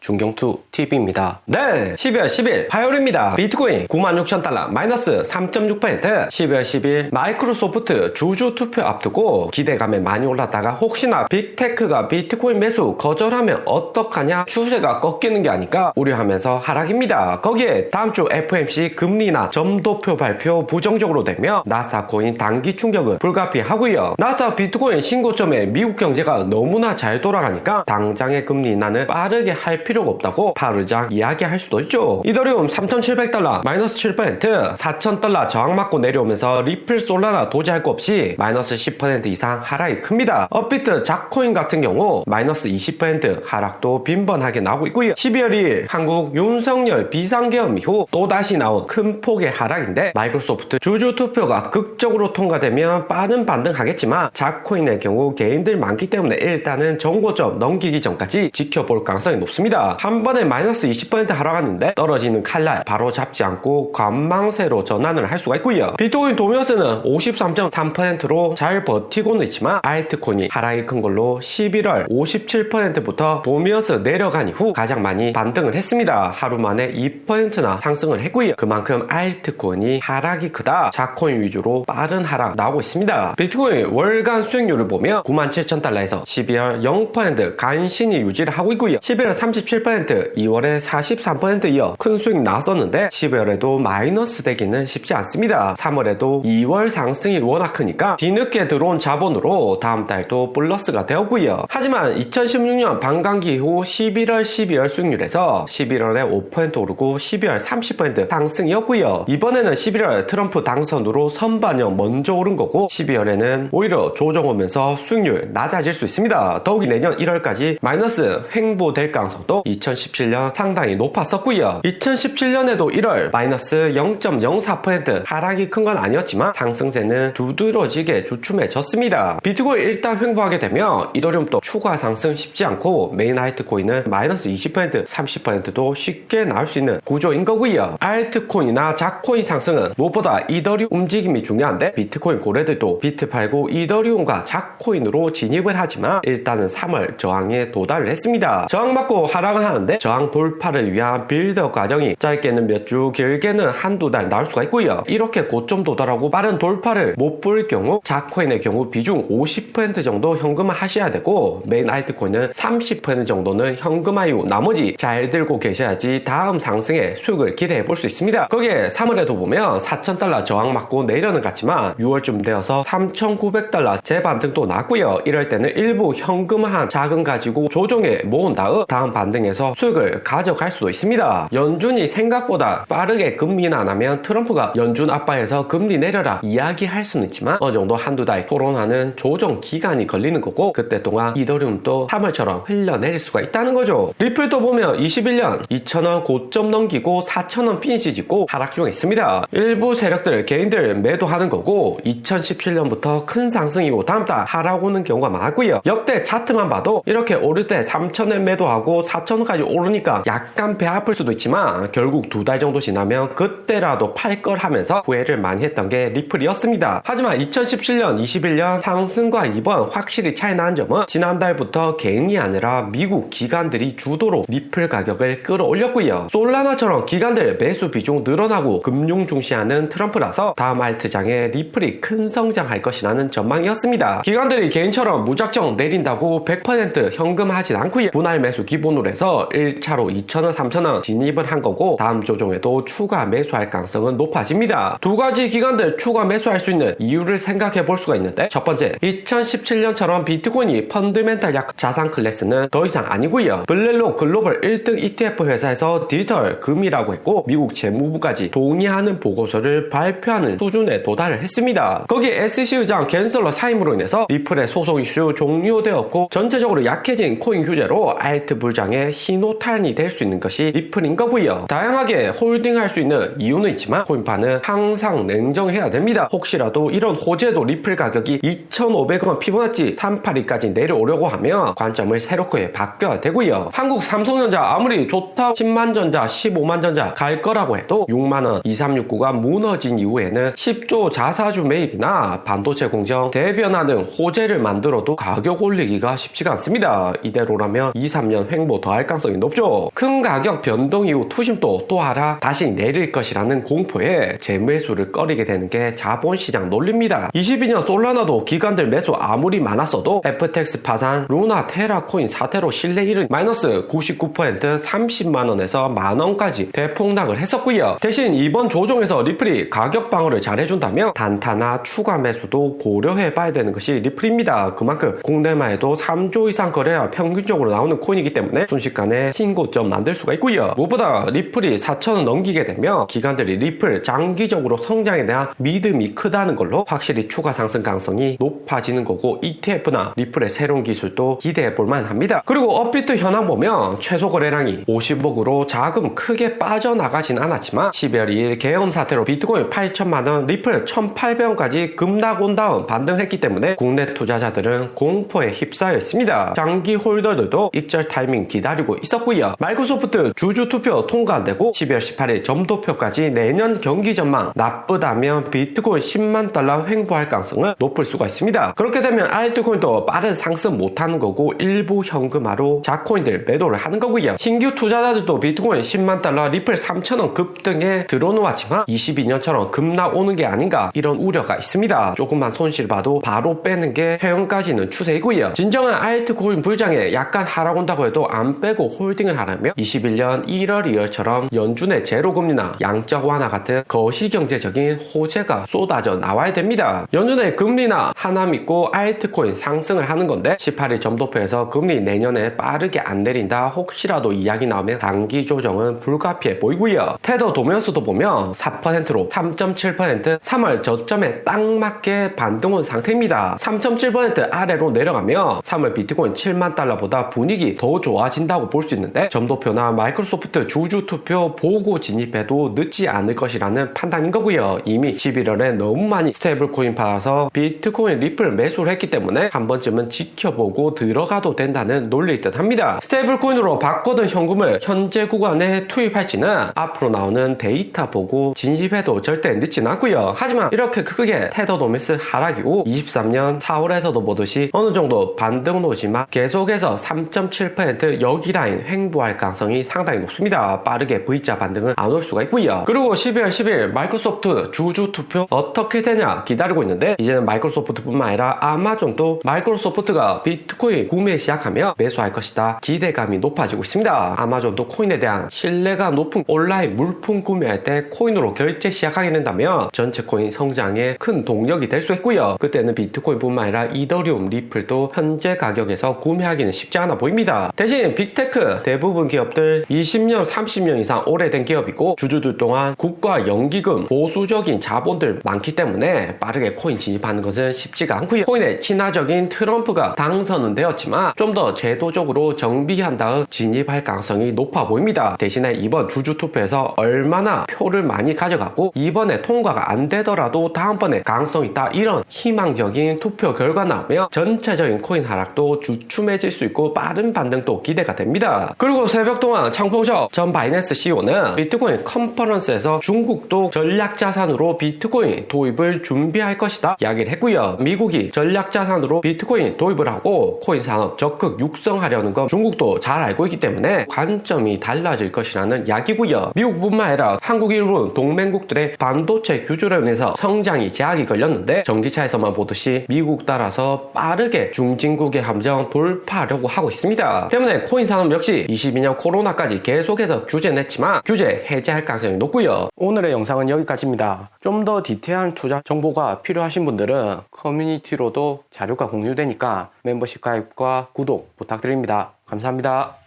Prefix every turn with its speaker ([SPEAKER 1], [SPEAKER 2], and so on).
[SPEAKER 1] 중경투 TV입니다.
[SPEAKER 2] 네, 12월 10일 화요일입니다. 비트코인 96,000달러 마이너스 3.6% 12월 10일 마이크로소프트 주주 투표 앞두고 기대감에 많이 올랐다가 혹시나 빅테크가 비트코인 매수 거절하면 어떡하냐 추세가 꺾이는 게 아닐까 우려하면서 하락입니다. 거기에 다음 주 FMC 금리나 점도표 발표 부정적으로 되며 나스닥 코인 단기 충격은 불가피하고요. 나스닥 비트코인 신고점에 미국 경제가 너무나 잘 돌아가니까 당장의 금리 인하는 빠르게 할 필요 가 없다고 파르장 이야기할 수도 있죠. 이더리움 3,700달러 마이너스 7% 4,000달러 저항 맞고 내려오면서 리플 솔라나 도저할 거 없이 마이너스 10% 이상 하락이 큽니다. 업비트 작코인 같은 경우 마이너스 20% 하락도 빈번하게 나오고 있고요. 12월 2일 한국 윤석열 비상계엄 이후 또다시 나온 큰 폭의 하락인데 마이크로소프트 주주 투표가 극적으로 통과되면 빠른 반등하겠지만 작코인의 경우 개인들 많기 때문에 일단은 정고점 넘기기 전까지 지켜볼 가능성이 높습니다. 한 번에 마이너스 20% 하락하는데 떨어지는 칼날 바로 잡지 않고 관망세로 전환을 할 수가 있고요. 비트코인 도미어스는 53.3%로 잘 버티고는 있지만 알트코인이 하락이 큰 걸로 11월 57%부터 도미어스 내려간 이후 가장 많이 반등을 했습니다. 하루 만에 2%나 상승을 했고요. 그만큼 알트코인이 하락이 크다. 자코인 위주로 빠른 하락 나오고 있습니다. 비트코인 월간 수익률을 보면 97,000달러에서 12월 0% 간신히 유지를 하고 있고요. 11월 37%, 2월에 43% 이어 큰 수익 나왔었는데 12월에도 마이너스 되기는 쉽지 않습니다. 3월에도 2월 상승이 워낙 크니까 뒤늦게 들어온 자본으로 다음 달도 플러스가 되었고요. 하지만 2016년 반감기 이후 11월, 12월 수익률에서 11월에 5% 오르고 12월 30% 상승이었고요. 이번에는 11월 트럼프 당선으로 선반영 먼저 오른 거고 12월에는 오히려 조정 오면서 수익률 낮아질 수 있습니다. 더욱이 내년 1월까지 마이너스 횡보될 가능성도 2017년 상당히 높았었고요. 2017년에도 1월 마이너스 0.04% 하락이 큰 건 아니었지만 상승세는 두드러지게 주춤해졌습니다. 비트코인 일단 횡보하게 되면 이더리움도 추가 상승 쉽지 않고 메인 알트코인은 마이너스 20% 30%도 쉽게 나올 수 있는 구조인 거고요. 알트코인이나 작코인 상승은 무엇보다 이더리움 움직임이 중요한데 비트코인 고래들도 비트 팔고 이더리움과 작코인으로 진입을 하지만 일단은 3월 저항에 도달을 했습니다. 저항 맞고 하락 을 하는데 저항 돌파를 위한 빌더 과정이 짧게는 몇 주, 길게는 한두 달 나올 수가 있고요. 이렇게 고점 도달하고 빠른 돌파를 못 볼 경우 자코인의 경우 비중 50% 정도 현금화 하셔야 되고 메인 알트코인은 30% 정도는 현금화 이후 나머지 잘 들고 계셔야지 다음 상승에 수익을 기대해 볼 수 있습니다. 거기에 3월에도 보면 4,000달러 저항 맞고 내려는 갔지만 6월쯤 되어서 3,900달러 재반등도 났고요. 이럴 때는 일부 현금화한 자금 가지고 조정에 모은 다음 다음 반등 에서 수익을 가져갈 수도 있습니다. 연준이 생각보다 빠르게 금리 인하 안 하면 트럼프가 연준 압박해서 금리 내려라 이야기할 수는 있지만 어느 정도 한두 달 토론하는 조정 기간이 걸리는 거고 그때 동안 이더리움도 3월처럼 흘러내릴 수가 있다는 거죠. 리플도 보면 21년 2,000원 고점 넘기고 4,000원 피니시 짓고 하락 중에 있습니다. 일부 세력들 개인들 매도하는 거고 2017년부터 큰 상승이고 다음 달 하락 오는 경우가 많았고요. 역대 차트만 봐도 이렇게 오를 때 3,000원 매도하고 4,000원까지 오르니까 약간 배 아플 수도 있지만 결국 두 달 정도 지나면 그때라도 팔 걸 하면서 후회를 많이 했던 게 리플이었습니다. 하지만 2017년, 21년 상승과 이번 확실히 차이 나는 점은 지난달부터 개인이 아니라 미국 기관들이 주도로 리플 가격을 끌어올렸고요. 솔라나처럼 기관들 매수 비중 늘어나고 금융 중시하는 트럼프라서 다음 알트장에 리플이 큰 성장할 것이라는 전망이었습니다. 기관들이 개인처럼 무작정 내린다고 100% 현금하진 않고요. 분할 매수 기본으로 해서 1차로 2,000원, 3,000원 진입을 한 거고 다음 조정에도 추가 매수할 가능성은 높아집니다. 두 가지 기관들 추가 매수할 수 있는 이유를 생각해 볼 수가 있는데 첫 번째 2017년처럼 비트코인이 펀드멘탈 약 자산 클래스는 더 이상 아니고요. 블렐로 글로벌 1등 ETF 회사에서 디지털 금이라고 했고 미국 재무부까지 동의하는 보고서를 발표하는 수준에 도달을 했습니다. 거기에 SEC 의장 겐슬러 사임으로 인해서 리플의 소송 이슈 종료되었고 전체적으로 약해진 코인 규제로 알트 불장에 신호탄이 될 수 있는 것이 리플인 거고요. 다양하게 홀딩할 수 있는 이유는 있지만 코인파는 항상 냉정해야 됩니다. 혹시라도 이런 호재도 리플 가격이 2,500원 피보나치 382까지 내려오려고 하면 관점을 새롭게 바뀌어야 되고요. 한국 삼성전자 아무리 좋다 10만 전자, 15만 전자 갈 거라고 해도 6만원 2369가 무너진 이후에는 10조 자사주 매입이나 반도체 공정, 대변화 등 호재를 만들어도 가격 올리기가 쉽지가 않습니다. 이대로라면 2, 3년 횡보 더할 가능성이 높죠. 큰 가격 변동 이후 투심도 또 하라 다시 내릴 것이라는 공포에 재매수를 꺼리게 되는 게 자본시장 논리입니다. 22년 솔라나도 기관들 매수 아무리 많았어도 FTX 파산, 루나, 테라 코인 사태로 신뢰 잃은 마이너스 99% 30만원에서 만원까지 대폭락을 했었고요. 대신 이번 조정에서 리플이 가격 방어를 잘해준다면 단타나 추가 매수도 고려해봐야 되는 것이 리플입니다. 그만큼 국내만 해도 3조 이상 거래가 평균적으로 나오는 코인이기 때문에 순 식간에 신고점 만들 수가 있고요. 무엇보다 리플이 4천원 넘기게 되면 기관들이 리플 장기적으로 성장에 대한 믿음이 크다는 걸로 확실히 추가 상승 가능성이 높아지는 거고 ETF나 리플의 새로운 기술도 기대해 볼만 합니다. 그리고 업비트 현황 보면 최소 거래량이 50억으로 자금 크게 빠져나가진 않았지만 12월 2일 계엄 사태로 비트코인 8천만원, 리플 1,800원까지 급락 온 다음 반등했기 때문에 국내 투자자들은 공포에 휩싸여 있습니다. 장기 홀더들도 익절 타이밍 기다 리고 있었고요. 마이크로소프트 주주 투표 통과 안 되고 12월 18일 점도표까지 내년 경기 전망 나쁘다면 비트코인 10만 달러 횡보할 가능성을 높을 수가 있습니다. 그렇게 되면 알트코인도 빠른 상승 못하는 거고 일부 현금화로 자코인들 매도를 하는 거고요. 신규 투자자들도 비트코인 10만 달러, 리플 3천원 급등에 들어놓았지만 22년처럼 급락 오는 게 아닌가 이런 우려가 있습니다. 조금만 손실 봐도 바로 빼는 게 최근까지는 추세이고요. 진정한 알트코인 불장에 약간 하락 온다고 해도 안 빼고 홀딩을 하려면 21년 1월 2월처럼 연준의 제로금리나 양적 완화 같은 거시경제적인 호재가 쏟아져 나와야 됩니다. 연준의 금리나 하나 믿고 알트코인 상승을 하는 건데 18일 점도표에서 금리 내년에 빠르게 안 내린다 혹시라도 이야기 나오면 단기 조정은 불가피해 보이고요. 테더 도면수도 보면 4%로 3.7% 3월 저점에 딱 맞게 반등 온 상태입니다. 3.7% 아래로 내려가면 3월 비트코인 7만 달러보다 분위기 더 좋아진다 고 볼 수 있는데 점도표나 마이크로소프트 주주 투표 보고 진입해도 늦지 않을 것이라는 판단인 거고요. 이미 11월에 너무 많이 스테이블 코인 받아서 비트코인 리플 매수를 했기 때문에 한 번쯤은 지켜보고 들어가도 된다는 논리일 듯 합니다. 스테이블 코인으로 바꿔둔 현금을 현재 구간에 투입할지는 앞으로 나오는 데이터 보고 진입해도 절대 늦진 않고요. 하지만 이렇게 크게 테더 도메스 하락이고 23년 4월에서도 보듯이 어느 정도 반등 노지만 계속해서 3.7%여 기 라인 횡보할 가능성이 상당히 높습니다. 빠르게 V자 반등은 안 올 수가 있고요. 그리고 12월 10일 마이크로소프트 주주 투표 어떻게 되냐 기다리고 있는데 이제는 마이크로소프트뿐만 아니라 아마존도 마이크로소프트가 비트코인 구매 시작하면 매수할 것이다. 기대감이 높아지고 있습니다. 아마존도 코인에 대한 신뢰가 높은 온라인 물품 구매할 때 코인으로 결제 시작하게 된다면 전체 코인 성장에 큰 동력이 될 수 있고요. 그때는 비트코인뿐만 아니라 이더리움, 리플도 현재 가격에서 구매하기는 쉽지 않아 보입니다. 대신 빅테크 대부분 기업들 20년, 30년 이상 오래된 기업이고 주주들 동안 국가 연기금 보수적인 자본들 많기 때문에 빠르게 코인 진입하는 것은 쉽지가 않고요. 코인의 친화적인 트럼프가 당선은 되었지만 좀 더 제도적으로 정비한 다음 진입할 가능성이 높아 보입니다. 대신에 이번 주주 투표에서 얼마나 표를 많이 가져갔고 이번에 통과가 안 되더라도 다음번에 가능성 있다 이런 희망적인 투표 결과 나오면 전체적인 코인 하락도 주춤해질 수 있고 빠른 반등도 기대가 됩니다. 그리고 새벽 동안 창봉석 전 바이낸스 CEO는 비트코인 컨퍼런스에서 중국도 전략 자산으로 비트코인 도입을 준비할 것이다 이야기를 했고요. 미국이 전략 자산으로 비트코인 도입을 하고 코인 산업 적극 육성하려는 건 중국도 잘 알고 있기 때문에 관점이 달라질 것이라는 이야기고요. 미국뿐만 아니라 한국 일부 동맹국들의 반도체 규제로 인해서 성장이 제약이 걸렸는데 전기차에서만 보듯이 미국 따라서 빠르게 중진국의 함정 돌파하려고 하고 있습니다. 때문에 코인 산업 역시 22년 코로나까지 계속해서 규제 냈지만 규제 해제할 가능성이 높고요.
[SPEAKER 1] 오늘의 영상은 여기까지입니다. 좀 더 디테일한 투자 정보가 필요하신 분들은 커뮤니티로도 자료가 공유되니까 멤버십 가입과 구독 부탁드립니다. 감사합니다.